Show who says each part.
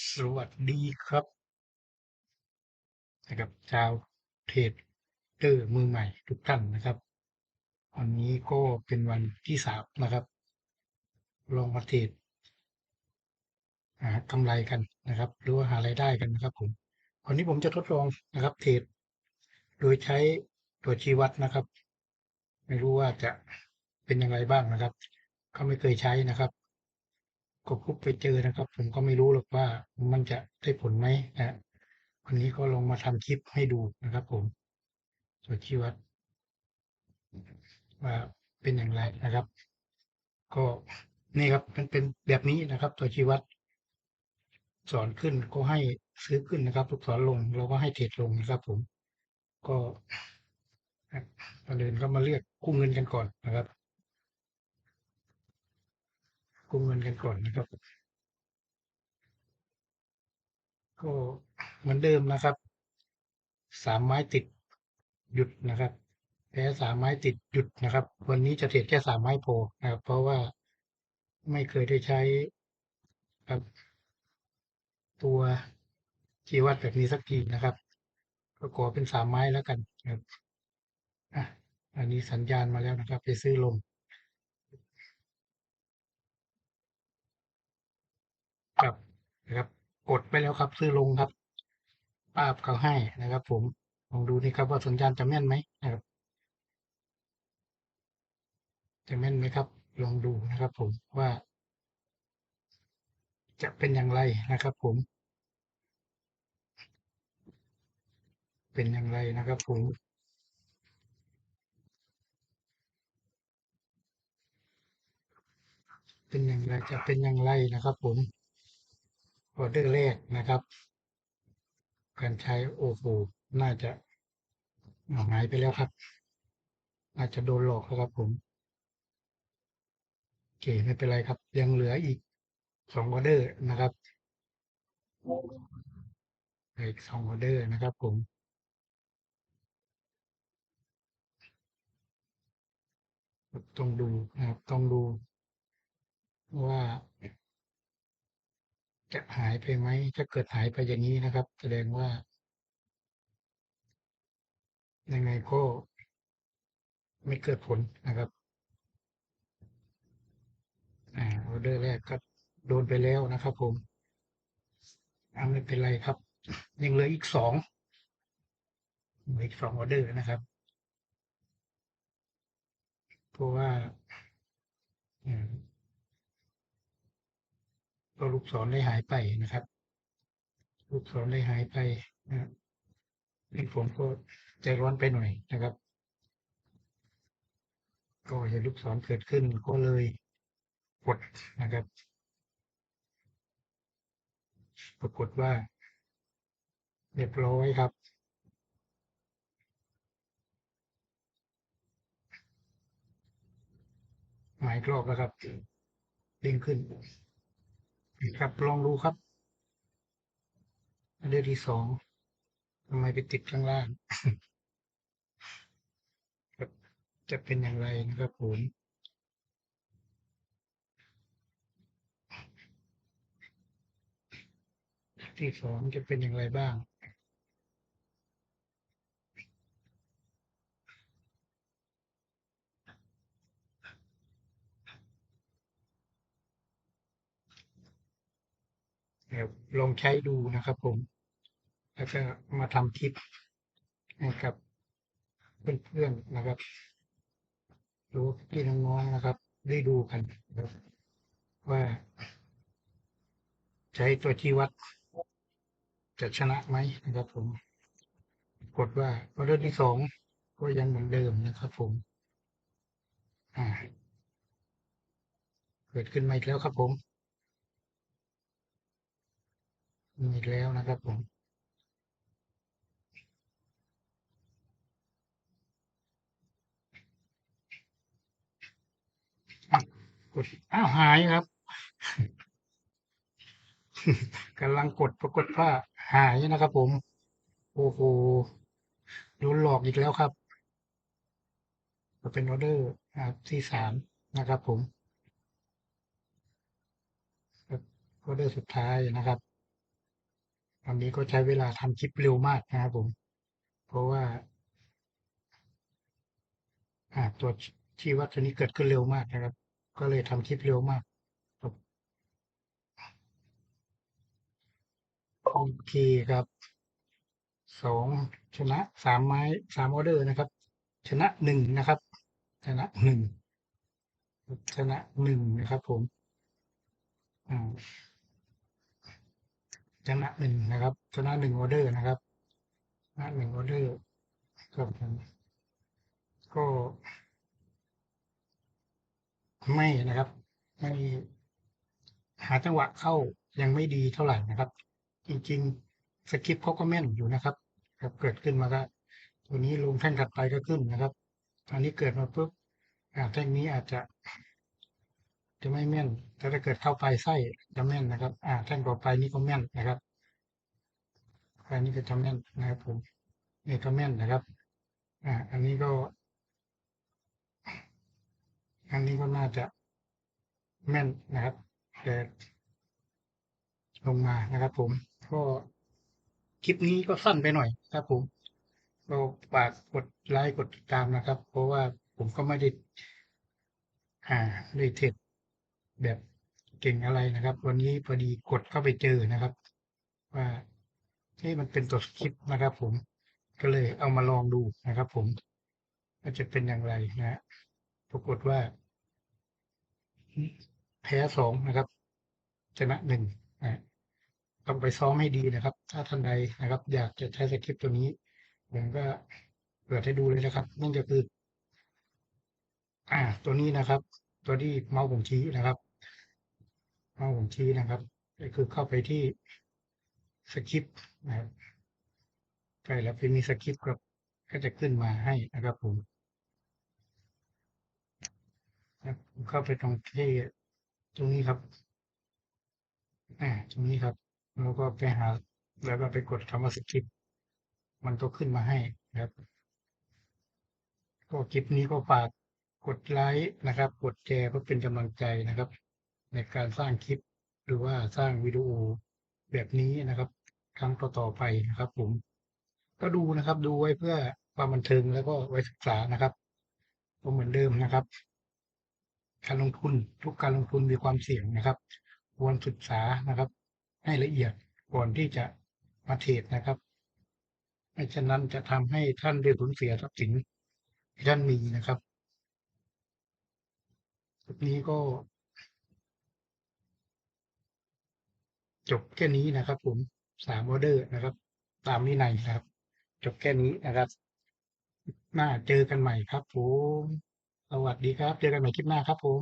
Speaker 1: สวัสดีครับนะครับชาวเทรดเดอร์มือใหม่ทุกท่านนะครับ วันนี้ก็เป็นวันที่สามนะครับ ลองมาเทรดหากำไรกันนะครับ หรือว่าหารายได้กันนะครับผมวันนี้ผมจะทดลองนะครับเทรดโดยใช้ตัวชี้วัดนะครับ ไม่รู้ว่าจะเป็นยังไงบ้างนะครับ ก็ไม่เคยใช้นะครับ ก็พบไปเจอนะครับ ผมก็ไม่รู้หรอกว่ามันจะได้ผลไหมนะวันนี้ก็ลงมาทำคลิปให้ดูนะครับ ผมตัวชี้วัดว่าเป็นอย่างไรนะครับ ก็นี่ครับมันเป็นแบบนี้นะครับ ตัวชี้วัด สอนขึ้นก็ให้ซื้อขึ้นนะครับลูกศรลงเราก็ให้เทรดลงนะครับ ผม ก็ก่อนอื่นก็มาเลือกกู้เงินกันก่อนนะครับ กู้เงินกันก่อนนะครับ ก็เหมือนเดิมนะครับ สามไม้ติดหยุดนะครับแพ้สามไม้ติดหยุดนะครับ วันนี้จะเทรดแค่สามไม้โพนะครับ เพราะว่าไม่เคยได้ใช้ครับ ตัวชีวัดแบบนี้สักทีนะครับ ก็ขอเป็นสามไม้แล้วกันครับอะอันนี้สัญญาณมาแล้วนะครับ ไปซื้อลง ครับนะครับ กดไปแล้วครับ ซื้อลงครับภาพเขาให้นะครับ ผมลองดูนี่ครับว่าสัญญาณจะแม่นไหมนะครับจะแม่นไหมครับ ลองดูนะครับ ผมว่า จะเป็นอย่างไรนะครับ ผม เป็นอย่างไรนะครับ ผมเป็นอย่างไรจะเป็นอย่างไรนะครับ ผม ออเดอร์แรกนะครับ การใช้โอโหน่าจะหายไปแล้วครับ อาจจะโดนหลอกแล้วครับผมโอเคไม่เป็นไรครับ ยังเหลืออีกสองออเดอร์นะครับอีกสองออเดอร์นะครับผมต้องดูนะครับต้องดูว่า จะหายไปไหมถ้าเกิดหายไปอย่างนี้นะครับ แสดงว่า ยังไงก็ไม่เกิดผลนะครับอ่าออเดอร์แรกก็โดนไปแล้วนะครับผมอาไม่เป็นไรครับ ยังเหลืออีกสองเหลืออีกสองออเดอร์นะครับ เพราะว่าอืม ก็ลูกศรได้หายไปนะครับ ลูกศรได้หายไปนะครับนี่ผมก็ใจร้อนไปหน่อยนะครับ ก็เห็นลูกศรเกิดขึ้นก็เลยกดนะครับปรากฏว่าเรียบร้อยครับ หมายกรอบแล้วครับเด้งขึ้น ครับลองดูครับเรื่องที่สองทำไมไปติดข้างล่างจะเป็นอย่างไรนะครับผมที่สองจะเป็นอย่างไรบ้าง ยวลองใช้ดูนะครับผม แล้วก็มาทำคลิปให้กับเพื่อนๆนะครับหรือว่าพี่น้องๆนะครับ ได้ดูกันนะครับว่าใช้ตัวชี้วัด จะชนะไหมนะครับ ผมกดว่าออเดอร์ที่สองก็ยังเหมือนเดิมนะครับ ผม อ่า เกิดขึ้นมาอีกแล้วครับผม มีแล้วนะครับผมกดอ้าวหายครับกำลังกดปรากฏว่าหายนะครับผม โอ้โหโดนหลอกอีกแล้วครับเป็นออเดอร์นะครับที่สามนะครับผมออเดอร์สุดท้ายนะครับ ตอนนี้ก็ใช้เวลาทำคลิปเร็วมากนะครับผม เพราะว่าตัวชี้วัดตัวนี้เกิดขึ้นเร็วมากนะครับ ก็เลยทำคลิปเร็วมากโอเคครับสองชนะสามไม้สามออเดอร์นะครับ ชนะหนึ่งนะครับ ชนะหนึ่งชนะหนึ่งนะครับผมอ่า ชนะหนึ่งนะครับชนะหนึ่งออเดอร์นะครับชนะหนึ่งออเดอร์ครับผมก็ ไม่นะครับ ไม่หาจังหวะเข้ายังไม่ดีเท่าไหร่นะครับ จริงๆสคริปเขาก็แม่นอยู่นะครับครับเกิดขึ้นมาก็ตัวนี้ลงแท่งถัดไปก็ขึ้นนะครับอันนี้เกิดมาปุ๊บแท่งนี้อาจจะ จะไม่แม่น แต่ถ้าเกิดเข้าไปไส้จะแม่นนะครับ อ่าแท่งต่อไปนี่ก็แม่นนะครับอันนี้ก็จะแม่นนะครับ ผมนี่ก็แม่นนะครับ อ่า อันนี้ก็ อันนี้ก็น่าจะแม่นนะครับแต่ลงมานะครับ ผมก็คลิปนี้ก็สั้นไปหน่อยครับผมก็ฝากกดไลค์กดติดตามนะครับ เพราะว่าผมก็ไม่ได้อ่าได้เทรด แบบเก่งอะไรนะครับ วันนี้พอดีกดเข้าไปเจอนะครับ ว่านี่มันเป็นตัวสคลิปต์นะครับ ผม ก็เลยเอามาลองดูนะครับ ผมว่าจะเป็นอย่างไรนะฮะปรากฏว่า แพ้สองนะครับชนะหนึ่งนะต้องไปซ้อมให้ดีนะครับ ถ้าท่านใดนะครับ อยากจะใช้สคริปต์ตัวนี้ผมก็เปิดให้ดูเลยนะครับนั่นก็คือ อ่า ตัวนี้นะครับ ตัวที่เมาส์ผมชี้นะครับ เมาส์ผมชี้นะครับก็คือเข้าไปที่สคริปต์นะครับใช่แล้วเป็นมีสคริปต์ครับ ก็จะขึ้นมาให้นะครับผมครับผมเข้าไปตรงที่ตรงนี้ครับอ่าตรงนี้ครับ แล้วก็ไปหา แล้วก็ไปกดคำว่าสคริปต์มันก็ขึ้นมาให้นะครับ ก็คลิปนี้ก็ฝาก กดไลค์นะครับ กดแชร์เพื่อเป็นกำลังใจนะครับ ในการสร้างคลิปหรือว่าสร้างวิดีโอแบบนี้นะครับ ครั้งต่อๆไปนะครับ ผม ก็ดูนะครับ ดูไว้เพื่อความบันเทิงแล้วก็ไว้ศึกษานะครับก็เหมือนเดิมนะครับ การลงทุนทุกการลงทุนมีความเสี่ยงนะครับ ควรศึกษานะครับ ให้ละเอียดก่อนที่จะมาเทรดนะครับไม่ฉะนั้นจะทำให้ท่านได้สูญเสียทรัพย์สินที่ท่านมีนะครับ คลิปนี้ก็ จบแค่นี้นะครับ ผมสามออเดอร์นะครับ ตามวินัยนะครับ จบแค่นี้นะครับหน้าเจอกันใหม่ครับผมสวัสดีครับ เจอกันใหม่คลิปหน้าครับผม